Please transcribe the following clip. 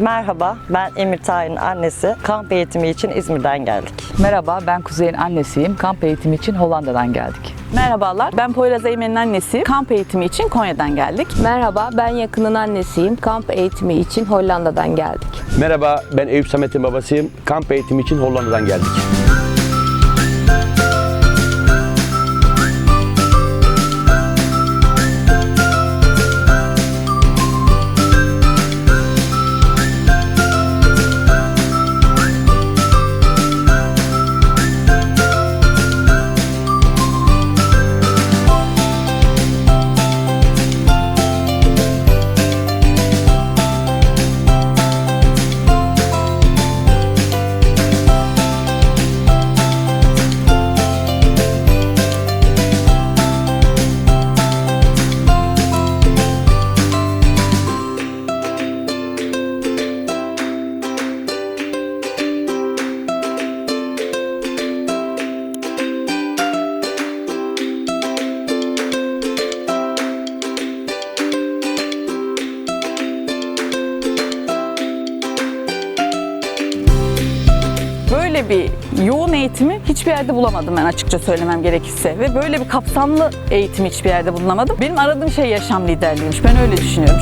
Merhaba, ben Emir Tahir'in annesi. Kamp eğitimi için İzmir'den geldik. Merhaba, ben Kuzey'in annesiyim. Kamp eğitimi için Hollanda'dan geldik. Merhabalar, ben Poyraz Eymen'in annesi. Kamp eğitimi için Konya'dan geldik. Merhaba, ben Yakın'ın annesiyim. Kamp eğitimi için Hollanda'dan geldik. Merhaba, ben Eyüp Samet'in babasıyım. Kamp eğitimi için Hollanda'dan geldik. Böyle bir yoğun eğitimi hiçbir yerde bulamadım ben açıkça söylemem gerekirse. Ve böyle bir kapsamlı eğitim hiçbir yerde bulunamadım. Benim aradığım şey yaşam liderliğiymiş. Ben öyle düşünüyorum.